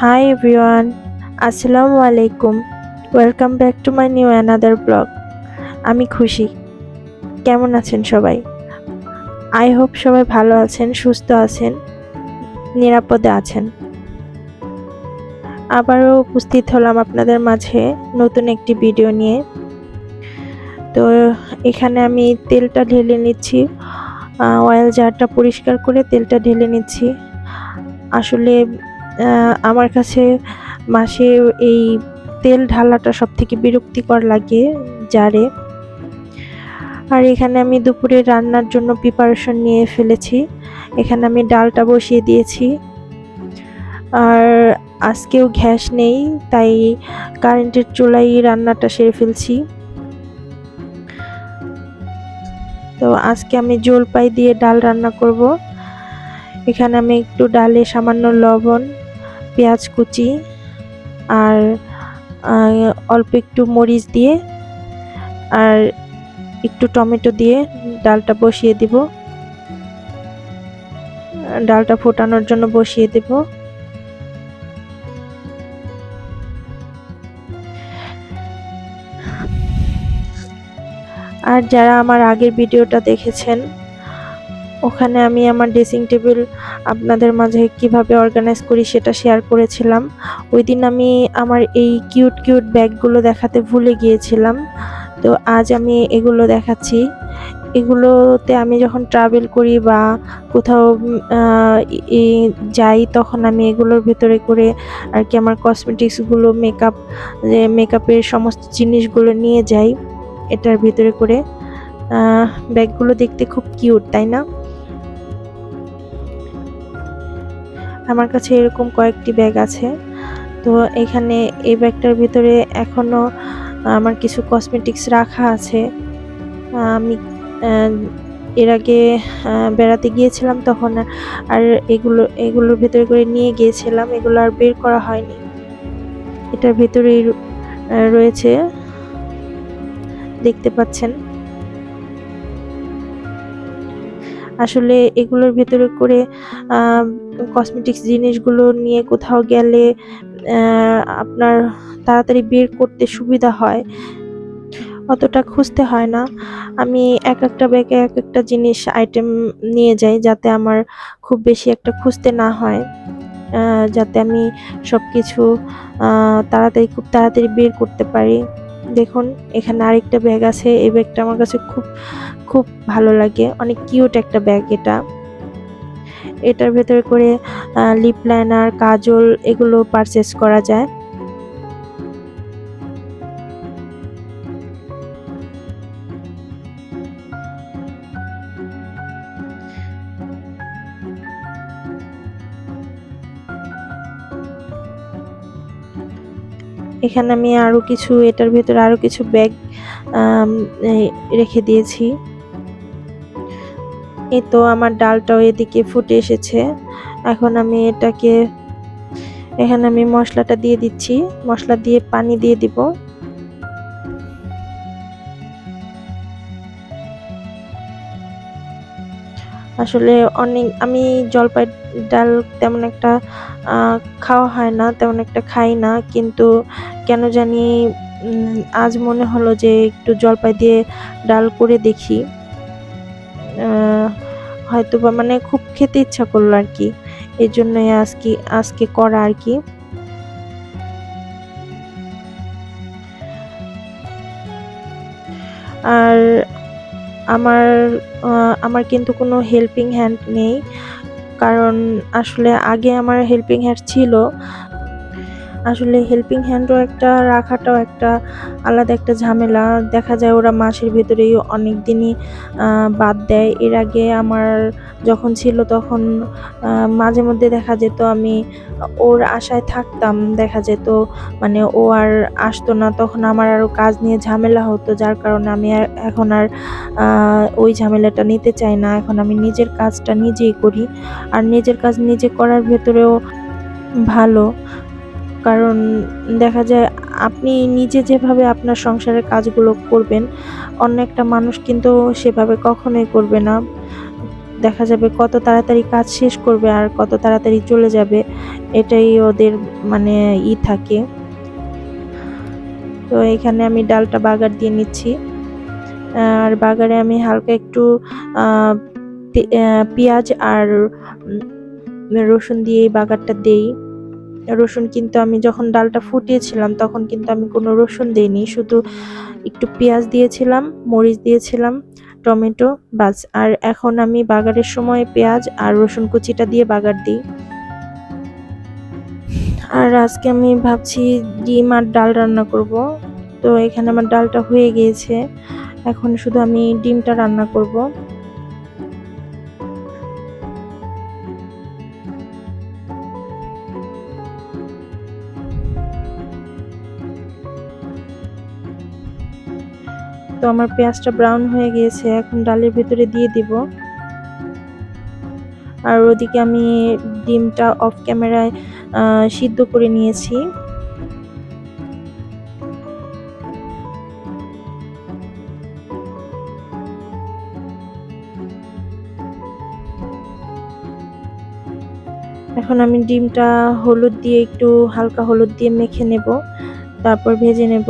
Hi everyone, Assalamu alaikum. Welcome back to my new another blog আমি খুশি। কেমন আছেন সবাই? আই হোপ সবাই ভালো আছেন সুস্থ আছেন নিরাপদে আছেন। আবারও উপস্থিত হলাম আপনাদের মাঝে নতুন একটি ভিডিও নিয়ে। তো এখানে আমি তেলটা ঢেলে নিচ্ছি। অয়েল জারটা পরিষ্কার করে তেলটা ঢেলে নিচ্ছি। আসলে আমার কাছে মাসে এই তেল ঢালাটা সব থেকে বিরক্তিকর লাগে জারে। আর এখানে আমি দুপুরে রান্নার জন্য প্রিপারেশন নিয়ে ফেলেছি। এখানে আমি ডালটা বসিয়ে দিয়েছি। আর আজকেও গ্যাস নেই, তাই কারেন্টের চুলাই রান্নাটা সেরে ফেলছি। তো আজকে আমি জলপাই দিয়ে ডাল রান্না করব। এখানে আমি একটু ডালে সামান্য লবণ পেঁয়াজ কুচি আর অল্প একটু মরিচ দিয়ে আর একটু টমেটো দিয়ে ডালটা বসিয়ে দিব। ডালটা ফোটানোর জন্য বসিয়ে দেব। আর যারা আমার আগের ভিডিওটা দেখেছেন ওখানে আমি আমার ড্রেসিং টেবিল আপনাদের মাঝে কীভাবে অর্গানাইজ করি সেটা শেয়ার করেছিলাম। ওই দিন আমি আমার এই কিউট কিউট ব্যাগগুলো দেখাতে ভুলে গিয়েছিলাম। তো আজ আমি এগুলো দেখাচ্ছি। এগুলোতে আমি যখন ট্রাভেল করি বা কোথাও যাই, তখন আমি এগুলোর ভেতরে করে আর কি আমার কসমেটিক্সগুলো মেকআপ মেকআপের সমস্ত জিনিসগুলো নিয়ে যাই, এটার ভেতরে করে। ব্যাগগুলো দেখতে খুব কিউট তাই না? আমার কাছে এরকম কয়েকটি ব্যাগ আছে। তো এখানে এই ব্যাগটার ভিতরে এখনও আমার কিছু কসমেটিক্স রাখা আছে। আমি এর আগে বেড়াতে গিয়েছিলাম তখন, আর এগুলো, এগুলোর ভেতরে করে নিয়ে গিয়েছিলাম। এগুলো আর বের করা হয়নি। এটার ভেতরেই রয়েছে। দেখতে পাচ্ছেন? আসলে এগুলোর ভেতরে করে কসমেটিক্স জিনিসগুলো নিয়ে কোথাও গেলে আপনার তাড়াতাড়ি বের করতে সুবিধা হয়। অতটা খুঁজতে হয় না। আমি এক একটা ব্যাগে এক একটা জিনিস আইটেম নিয়ে যাই যাতে আমার খুব বেশি একটা খুঁজতে না হয়। যাতে আমি সব কিছু তাড়াতাড়ি খুব তাড়াতাড়ি বের করতে পারি। দেখুন, এখানে আরেকটা ব্যাগ আছে। এই ব্যাগটা আমার কাছে খুব খুব ভালো লাগে। অনেক কিউট একটা ব্যাগ এটা। এটার ভেতরে করে লিপ লাইনার কাজল এগুলো পারচেস করা যায়। এখানে আমি আরও কিছু, এটার ভেতরে আরও কিছু ব্যাগ রেখে দিয়েছি। এই তো আমার ডালটাও এদিকে ফুটে এসেছে। এখন আমি এটাকে, এখানে আমি মশলাটা দিয়ে দিচ্ছি। মশলা দিয়ে পানি দিয়ে দিব। আসলে অনেক, আমি জলপাই ডাল তেমন একটা খাওয়া হয় না, তেমন একটা খাই না। কিন্তু কেন জানি আজ মনে হলো যে একটু জলপাই দিয়ে ডাল করে দেখি। হয়তো বা মানে খুব খেতে ইচ্ছা করল আর কি। এই জন্যই আজকে আজকে করা আর কি। আর আমার আমার কিন্তু কোনো হেল্পিং হ্যান্ড নেই। কারণ আসলে আগে আমার হেল্পিং হ্যান্ড ছিল আসলে হেল্পিং হ্যান্ডও একটা, রাখাটাও একটা আলাদা একটা ঝামেলা। দেখা যায় ওরা মাসের ভেতরেই অনেক দিনই বাদ দেয়। এর আগে আমার যখন ছিল তখন মাঝে মধ্যে দেখা যেত আমি ওর আশায় থাকতাম। দেখা যেত মানে ও আর আসতো না। তখন আমার আরও কাজ নিয়ে ঝামেলা হতো, যার কারণে আমি এখন আর ওই ঝামেলাটা নিতে চাই না। এখন আমি নিজের কাজটা নিজেই করি। আর নিজের কাজ নিজে করার ভেতরেও ভালো। কারণ দেখা যায় আপনি নিজে যেভাবে আপনার সংসারের কাজগুলো করবেন, অন্য একটা মানুষ কিন্তু সেভাবে কখনোই করবে না। দেখা যাবে কত তাড়াতাড়ি কাজ শেষ করবে আর কত তাড়াতাড়ি চলে যাবে, এটাই ওদের মানে ই থাকে। তো এখানে আমি ডালটা বাগার দিয়ে নিচ্ছি। আর বাগারে আমি হালকা একটু পেঁয়াজ আর রসুন দিয়ে বাগারটা দেই। রসুন কিন্তু আমি যখন ডালটা ফুটিয়েছিলাম, তখন কিন্তু আমি কোনো রসুন দিইনি। শুধু একটু পেঁয়াজ দিয়েছিলাম, মরিচ দিয়েছিলাম, টমেটো বাস আর এখন আমি বাগারের সময় পেঁয়াজ আর রসুন কুচিটা দিয়ে বাগার দিই। আর আজকে আমি ভাবছি ডিম আর ডাল রান্না করব। তো এখানে আমার ডালটা হয়ে গিয়েছে। এখন শুধু আমি ডিমটা রান্না করব। তো আমার পেঁয়াজটা ব্রাউন হয়ে গিয়েছে, এখন ডালের ভিতরে দিয়ে দিব। আর ওদিকে আমি ডিমটা অফ ক্যামেরায় সিদ্ধ করে নিয়েছি। এখন আমি ডিমটা হলুদ দিয়ে একটু হালকা হলুদ দিয়ে মেখে নেব, তারপর ভেজে নেব।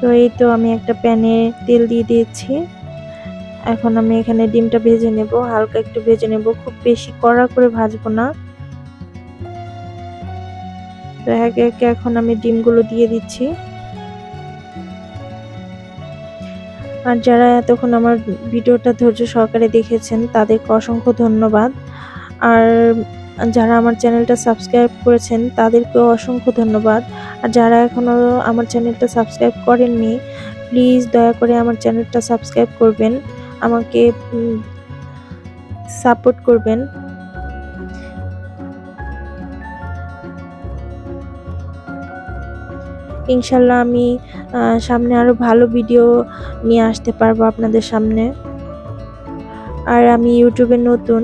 তো এই তো আমি একটা প্যানে তেল দিয়ে দিয়েছি। এখন আমি এখানে ডিমটা ভেজে নেব, হালকা একটু ভেজে নেব। খুব বেশি কড়া করে ভাজবো না। তো একে একে এখন আমি ডিমগুলো দিয়ে দিচ্ছি। আর যারা এতক্ষণ আমার ভিডিওটা ধৈর্য সহকারে দেখেছেন, তাদেরকে অসংখ্য ধন্যবাদ। আর যারা আমার চ্যানেলটা সাবস্ক্রাইব করেছেন তাদেরকেও অসংখ্য ধন্যবাদ। আর যারা এখনও আমার চ্যানেলটা সাবস্ক্রাইব করেননি, প্লিজ দয়া করে আমার চ্যানেলটা সাবস্ক্রাইব করবেন, আমাকে সাপোর্ট করবেন। ইনশাল্লাহ আমি সামনে আরও ভালো ভিডিও নিয়ে আসতে পারব আপনাদের সামনে। আর আমি ইউটিউবে নতুন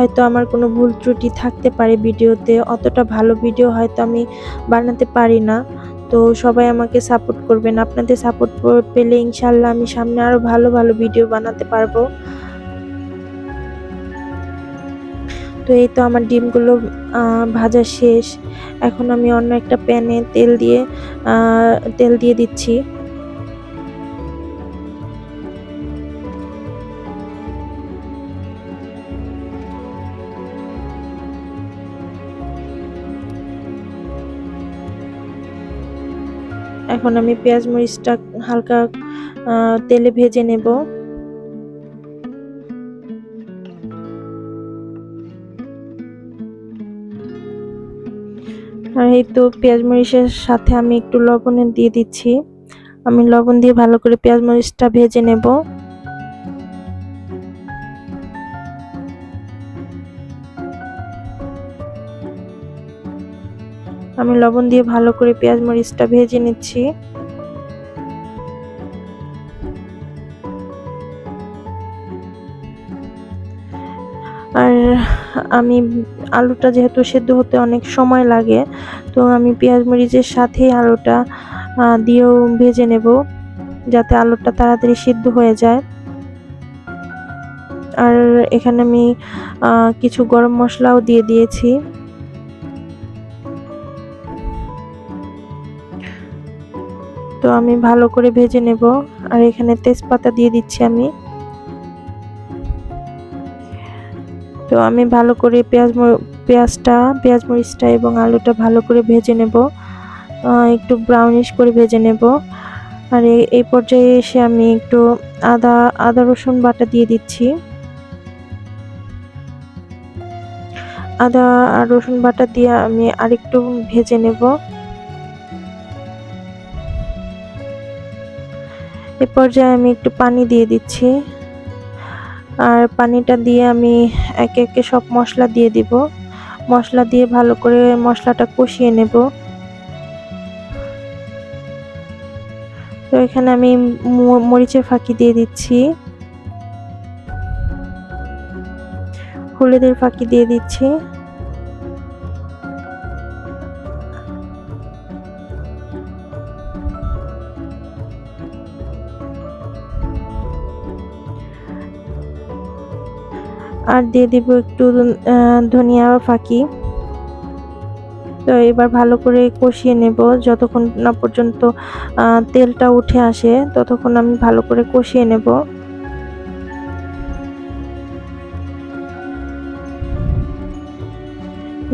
হয়তো আমার কোনো ভুল ত্রুটি থাকতে পারে ভিডিওতে, অতটা ভালো ভিডিও হয়তো আমি বানাতে পারি না। তো সবাই আমাকে সাপোর্ট করবেন। আপনাদের সাপোর্ট পেলে ইনশাল্লাহ আমি সামনে আরও ভালো ভালো ভিডিও বানাতে পারব। তো এই তো আমার ডিমগুলো ভাজা শেষ। এখন আমি অন্য একটা প্যানে তেল দিয়ে তেল দিয়ে দিচ্ছি। এখন আমি পেঁয়াজ মরিচটা হালকা তেলে ভেজে নেব। আর এই তো পেঁয়াজ মরিচের সাথে আমি একটু লবণ দিয়ে দিচ্ছি। আমি লবণ দিয়ে ভালো করে পেঁয়াজ মরিচটা ভেজে নেব। আমি লবণ দিয়ে ভালো করে পেঁয়াজ মরিচটা ভেজে নিচ্ছি। আর আমি আলুটা যেহেতু সেদ্ধ হতে অনেক সময় লাগে, তো আমি পেঁয়াজ মরিচের সাথেই আলুটা দিয়েও ভেজে নেব যাতে আলুটা তাড়াতাড়ি সিদ্ধ হয়ে যায়। আর এখানে আমি কিছু গরম মশলাও দিয়ে দিয়েছি। তো আমি ভালো করে ভেজে নেব। আর এখানে তেজপাতা দিয়ে দিচ্ছি আমি। তো আমি ভালো করে পেঁয়াজ পেঁয়াজটা, পেঁয়াজ মরিচটা এবং আলুটা ভালো করে ভেজে নেব। একটু ব্রাউনিশ করে ভেজে নেব। আর এই পর্যায়ে এসে আমি একটু আদা আদা রসুন বাটা দিয়ে দিচ্ছি। আদা আর রসুন বাটা দিয়ে আমি আরেকটু ভেজে নেব। এ পর্যায়ে আমি একটু পানি দিয়ে দিচ্ছি। আর পানিটা দিয়ে আমি একে একে সব মশলা দিয়ে দিব। মশলা দিয়ে ভালো করে মশলাটা কষিয়ে নেব। তো এখানে আমি মরিচের ফাঁকি দিয়ে দিচ্ছি। হলুদের ফাঁকি দিয়ে দিচ্ছি। আর দিয়ে দিব একটু ধনিয়া ফাঁকি। তো এবার ভালো করে কষিয়ে নেব। যতক্ষণ না পর্যন্ত তেলটা উঠে আসে, ততক্ষণ আমি ভালো করে কষিয়ে নেব।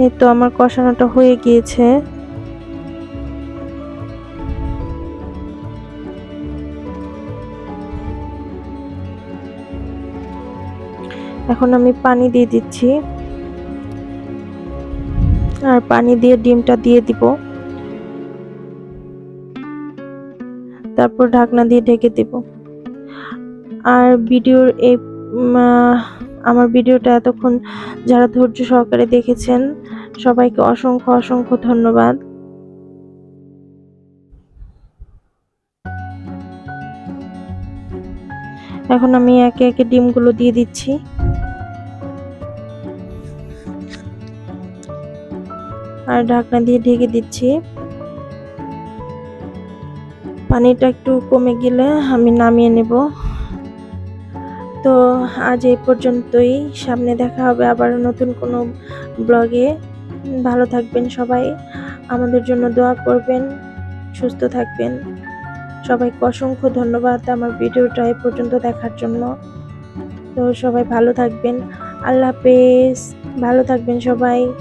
এই তো আমার কষানোটা হয়ে গিয়েছে। এখন আমি পানি দিয়ে দিচ্ছি। আর পানি দিয়ে ডিমটা দিয়ে দিব। তারপর ঢাকনা দিয়ে ঢেকে দিব। আর ভিডিওর এই আমার ভিডিওটা এতক্ষণ যারা ধৈর্য সহকারে দেখেছেন, সবাইকে অসংখ্য অসংখ্য ধন্যবাদ। এখন আমি একে একে ডিমগুলো দিয়ে দিচ্ছি। আর ঢাকনা দিয়ে ঢেকে দিচ্ছি। পানিটা একটু কমে গেলে আমি নামিয়ে নেব। তো আজ এই পর্যন্তই। সামনে দেখা হবে আবার নতুন কোনো ব্লগে। ভালো থাকবেন সবাই। আমাদের জন্য দোয়া করবেন। সুস্থ থাকবেন। সবাইকে অসংখ্য ধন্যবাদ আমার ভিডিওটা এ পর্যন্ত দেখার জন্য। তো সবাই ভালো থাকবেন। আল্লাহ হাফেজ। ভালো থাকবেন সবাই।